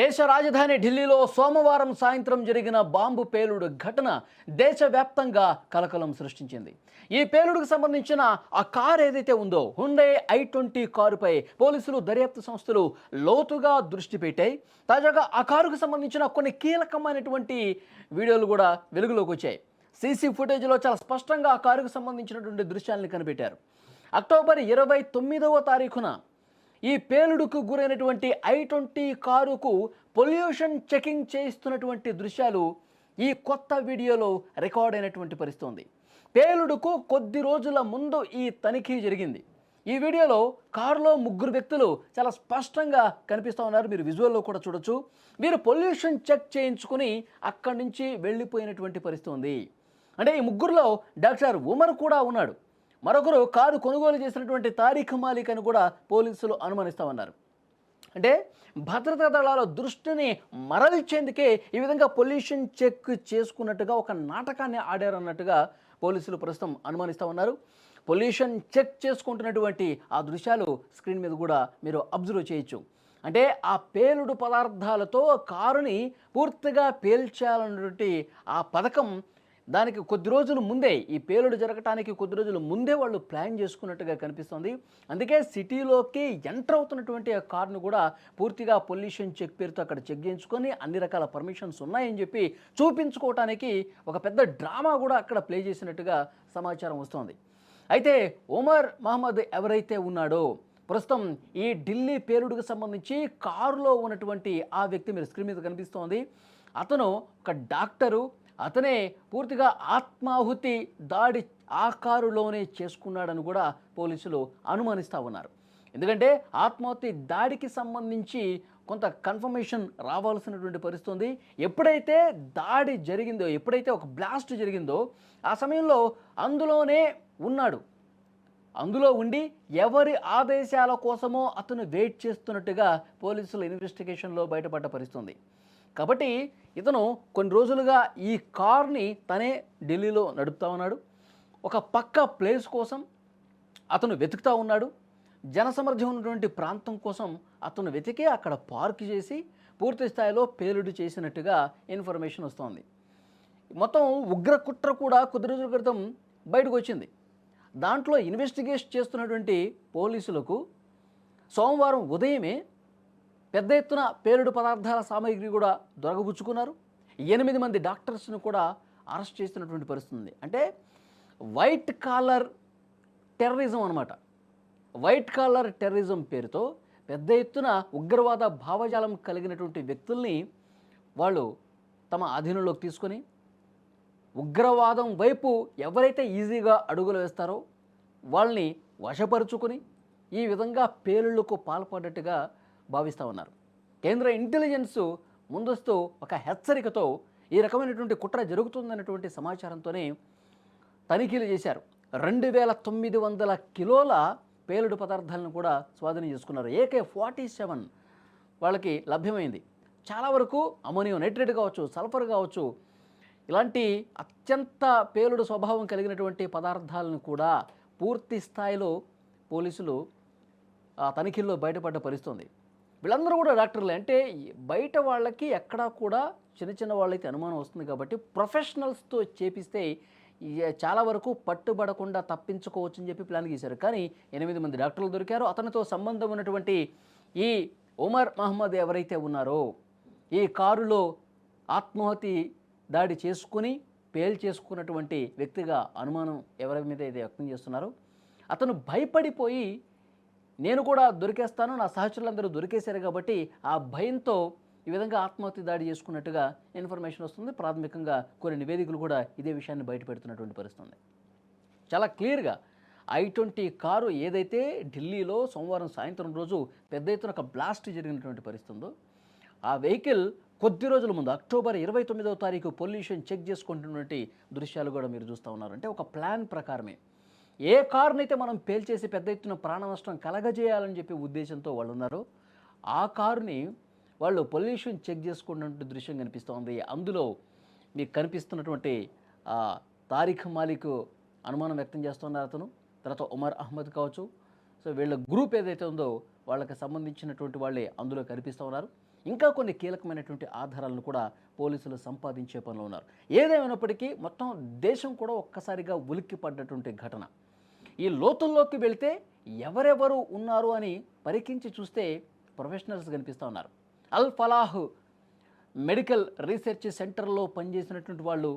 దేశ రాజధాని ఢిల్లీలో సోమవారం సాయంత్రం జరిగిన బాంబు పేలుడు ఘటన దేశవ్యాప్తంగా కలకలం సృష్టించింది. ఈ పేలుడుకు సంబంధించిన ఆ కార్ ఏదైతే ఉందో హుండే ఐ ట్వంటీ కారుపై పోలీసులు దర్యాప్తు సంస్థలు లోతుగా దృష్టి పెట్టాయి. తాజాగా ఆ కారుకు సంబంధించిన కొన్ని కీలకమైనటువంటి వీడియోలు కూడా వెలుగులోకి వచ్చాయి. సీసీ ఫుటేజ్లో చాలా స్పష్టంగా ఆ కారుకు సంబంధించినటువంటి దృశ్యాలను కనిపెట్టారు. అక్టోబర్ ఇరవై తొమ్మిదవ తారీఖున ఈ పేలుడుకు గురైనటువంటి ఐ ట్వంటీ కారుకు పొల్యూషన్ చెకింగ్ చేయిస్తున్నటువంటి దృశ్యాలు ఈ కొత్త వీడియోలో రికార్డ్ అయినటువంటి పరిస్థితి ఉంది. పేలుడుకు కొద్ది రోజుల ముందు ఈ తనిఖీ జరిగింది. ఈ వీడియోలో కారులో ముగ్గురు వ్యక్తులు చాలా స్పష్టంగా కనిపిస్తూ ఉన్నారు. మీరు విజువల్లో కూడా చూడొచ్చు. వీరు పొల్యూషన్ చెక్ చేయించుకుని అక్కడి నుంచి వెళ్ళిపోయినటువంటి పరిస్థితి ఉంది. అంటే ఈ ముగ్గురులో డాక్టర్ ఉమర్ కూడా ఉన్నాడు. మరొకరు కారు కొనుగోలు చేసినటువంటి తారీఖ్ మాలిక్ అని కూడా పోలీసులు అనుమానిస్తూ ఉన్నారు అంటే భద్రతా దళాల దృష్టిని మరల్చేందుకే ఈ విధంగా పొల్యూషన్ చెక్ చేసుకున్నట్టుగా ఒక నాటకాన్ని ఆడారన్నట్టుగా పోలీసులు ప్రస్తుతం అనుమానిస్తూ ఉన్నారు పొల్యూషన్ చెక్ చేసుకుంటున్నటువంటి ఆ దృశ్యాలు స్క్రీన్ మీద కూడా మీరు అబ్జర్వ్ చేయొచ్చు. అంటే ఆ పేలుడు పదార్థాలతో కారుని పూర్తిగా పేల్చాలన్నటువంటి ఆ పథకం దానికి కొద్ది రోజుల ముందే ఈ పేలుడు జరగటానికి కొద్ది రోజుల ముందే వాళ్ళు ప్లాన్ చేసుకున్నట్టుగా కనిపిస్తోంది. అందుకే సిటీలోకి ఎంటర్ అవుతున్నటువంటి ఆ కార్ను కూడా పూర్తిగా పొల్యూషన్ చెక్ పేరుతో అక్కడ చెక్ చేయించుకొని అన్ని రకాల పర్మిషన్స్ ఉన్నాయని చెప్పి చూపించుకోవటానికి ఒక పెద్ద డ్రామా కూడా అక్కడ ప్లే చేసినట్టుగా సమాచారం వస్తోంది. అయితే ఉమర్ మహమ్మద్ ఎవరైతే ఉన్నాడో ప్రస్తుతం ఈ ఢిల్లీ పేలుడుకు సంబంధించి కారులో ఉన్నటువంటి ఆ వ్యక్తి మీరు స్క్రీన్ మీద కనిపిస్తోంది. అతను ఒక డాక్టరు అతనే పూర్తిగా ఆత్మాహుతి దాడి ఆ కారులోనే చేసుకున్నాడని కూడా పోలీసులు అనుమానిస్తూ ఉన్నారు. ఎందుకంటే ఆత్మాహుతి దాడికి సంబంధించి కొంత కన్ఫర్మేషన్ రావాల్సినటువంటి పరిస్థితి ఉంది. ఎప్పుడైతే దాడి జరిగిందో ఎప్పుడైతే ఒక బ్లాస్ట్ జరిగిందో ఆ సమయంలో అందులోనే ఉన్నాడు. అందులో ఉండి ఎవరి ఆదేశాల కోసమో అతను వెయిట్ చేస్తున్నట్టుగా పోలీసుల ఇన్వెస్టిగేషన్లో బయటపడ్డ పరిస్థితుంది కాబట్టి ఇతను కొన్ని రోజులుగా ఈ కార్ని తనే ఢిల్లీలో నడుపుతా ఉన్నాడు. ఒక పక్క ప్లేస్ కోసం అతను వెతుకుతా ఉన్నాడు. జనసమర్థ్యం ఉన్నటువంటి ప్రాంతం కోసం అతను వెతికి అక్కడ పార్క్ చేసి పూర్తి స్థాయిలో పేలుడు చేసినట్టుగా ఇన్ఫర్మేషన్ వస్తోంది. మొత్తం ఉగ్ర కుట్ర కూడా కొద్ది రోజుల క్రితం బయటకు వచ్చింది. దాంట్లో ఇన్వెస్టిగేషన్ చేస్తున్నటువంటి పోలీసులకు సోమవారం ఉదయమే పెద్ద ఎత్తున పేలుడు పదార్థాల సామాగ్రి కూడా దొరకబుచ్చుకున్నారు. ఎనిమిది మంది డాక్టర్స్ను కూడా అరెస్ట్ చేస్తున్నటువంటి పరిస్థితి ఉంది. అంటే వైట్ కాలర్ టెర్రరిజం అనమాట వైట్ కాలర్ టెర్రరిజం పేరుతో పెద్ద ఎత్తున ఉగ్రవాద భావజాలం కలిగినటువంటి వ్యక్తుల్ని వాళ్ళు తమ అధీనంలోకి తీసుకొని ఉగ్రవాదం వైపు ఎవరైతే ఈజీగా అడుగులు వేస్తారో వాళ్ళని వశపరుచుకొని ఈ విధంగా పేలుళ్ళకు పాల్పడ్డట్టుగా భావిస్తూ ఉన్నారు. కేంద్ర ఇంటెలిజెన్స్ ముందస్తు ఒక హెచ్చరికతో ఈ రకమైనటువంటి కుట్ర జరుగుతుందన్నటువంటి సమాచారంతోనే తనిఖీలు చేశారు. రెండు వేల తొమ్మిది వందల కిలోల పేలుడు పదార్థాలను కూడా స్వాధీనం చేసుకున్నారు. ఏకే ఫార్టీ సెవెన్ వాళ్ళకి లభ్యమైంది. చాలా వరకు అమోనియం నైట్రేట్ కావచ్చు సల్ఫర్ కావచ్చు ఇలాంటి అత్యంత పేలుడు స్వభావం కలిగినటువంటి పదార్థాలను కూడా పూర్తి స్థాయిలో పోలీసులు ఆ తనిఖీల్లో బయటపడ్డ పరిస్థితుంది వీళ్ళందరూ కూడా డాక్టర్లే. అంటే బయట వాళ్ళకి ఎక్కడా కూడా చిన్న చిన్న వాళ్ళైతే అనుమానం వస్తుంది కాబట్టి ప్రొఫెషనల్స్తో చేపిస్తే చాలా వరకు పట్టుబడకుండా తప్పించుకోవచ్చు అని చెప్పి ప్లాన్ గీశారు. కానీ ఎనిమిది మంది డాక్టర్లు దొరికారు. అతనితో సంబంధం ఉన్నటువంటి ఈ ఉమర్ మహమ్మద్ ఎవరైతే ఉన్నారో ఈ కారులో ఆత్మహత్య దాడి చేసుకుని పేల్ చేసుకున్నటువంటి వ్యక్తిగా అనుమానం ఎవరి మీద అయితే వ్యక్తం చేస్తున్నారో అతను భయపడిపోయి నేను కూడా దొరికేస్తాను నా సహచరులందరూ దొరికేశారు కాబట్టి ఆ భయంతో ఈ విధంగా ఆత్మహత్య దాడి చేసుకున్నట్టుగా ఇన్ఫర్మేషన్ వస్తుంది. ప్రాథమికంగా కొన్ని నివేదికలు కూడా ఇదే విషయాన్ని బయటపెడుతున్నటువంటి పరిస్థితుంది. చాలా క్లియర్గా ఐ ట్వంటీ కారు ఏదైతే ఢిల్లీలో సోమవారం సాయంత్రం రోజు పెద్ద ఎత్తున ఒక బ్లాస్ట్ జరిగినటువంటి పరిస్థితుందో ఆ వెహికల్ కొద్ది రోజుల ముందు అక్టోబర్ ఇరవై తొమ్మిదవ తారీఖు పొల్యూషన్ చెక్ చేసుకుంటున్నటువంటి దృశ్యాలు కూడా మీరు చూస్తూ ఉన్నారు. అంటే ఒక ప్లాన్ ప్రకారమే. ఏ కారునైతే మనం పేల్చేసి పెద్ద ఎత్తున ప్రాణ నష్టం కలగజేయాలని చెప్పి ఉద్దేశంతో వాళ్ళు ఉన్నారు ఆ కారుని వాళ్ళు పొల్యూషన్ చెక్ చేసుకున్నటువంటి దృశ్యం కనిపిస్తోంది అందులో మీకు కనిపిస్తున్నటువంటి తారిఖ్ మాలిక్ అనుమానం వ్యక్తం చేస్తున్నారు అతను. తర్వాత ఉమర్ అహ్మద్ కావచ్చు. సో వీళ్ళ గ్రూప్ ఏదైతే ఉందో వాళ్ళకి సంబంధించినటువంటి వాళ్ళే అందులో కనిపిస్తూ ఉన్నారు. ఇంకా కొన్ని కీలకమైనటువంటి ఆధారాలను కూడా పోలీసులు సంపాదించే పనిలో ఉన్నారు. ఏదేమైనప్పటికీ మొత్తం దేశం కూడా ఒక్కసారిగా ఉలిక్కి పడ్డటువంటి ఘటన. ఈ లోతుల్లోకి వెళితే ఎవరెవరు ఉన్నారు అని పరికించి చూస్తే ప్రొఫెషనల్స్ కనిపిస్తూ ఉన్నారు. అల్ ఫలాహ్ మెడికల్ రీసెర్చ్ సెంటర్లో పనిచేసినటువంటి వాళ్ళు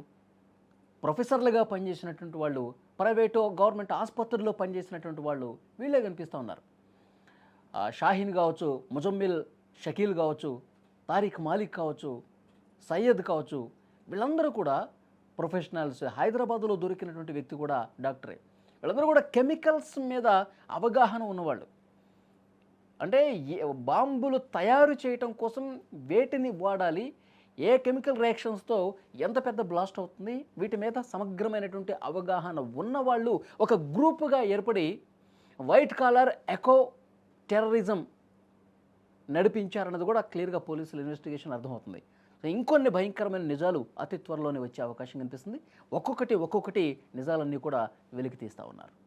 ప్రొఫెసర్లుగా పనిచేసినటువంటి వాళ్ళు ప్రైవేటు గవర్నమెంట్ ఆసుపత్రుల్లో పనిచేసినటువంటి వాళ్ళు వీళ్ళే కనిపిస్తూ ఉన్నారు. షాహీన్ కావచ్చు ముజమ్మిల్ షకీల్ కావచ్చు తారిక్ మాలిక్ కావచ్చు సయ్యద్ కావచ్చు వీళ్ళందరూ కూడా ప్రొఫెషనల్స్. హైదరాబాద్లో దొరికినటువంటి వ్యక్తి కూడా డాక్టరే. వీళ్ళందరూ కూడా కెమికల్స్ మీద అవగాహన ఉన్నవాళ్ళు. అంటే ఏ- బాంబులు తయారు చేయటం కోసం వేటిని వాడాలి ఏ కెమికల్ రియాక్షన్స్తో ఎంత పెద్ద బ్లాస్ట్ అవుతుంది వీటి మీద సమగ్రమైనటువంటి అవగాహన ఉన్నవాళ్ళు ఒక గ్రూపుగా ఏర్పడి వైట్ కాలర్ ఎకో టెర్రరిజం నడిపించారన్నది కూడా క్లియర్గా పోలీసుల ఇన్వెస్టిగేషన్ అర్థమవుతుంది. ఇంకొన్ని భయంకరమైన నిజాలు అతి త్వరలోనే వచ్చే అవకాశం కనిపిస్తుంది. ఒక్కొక్కటి ఒక్కొక్కటి నిజాలన్నీ కూడా వెలికి తీస్తూ ఉన్నారు.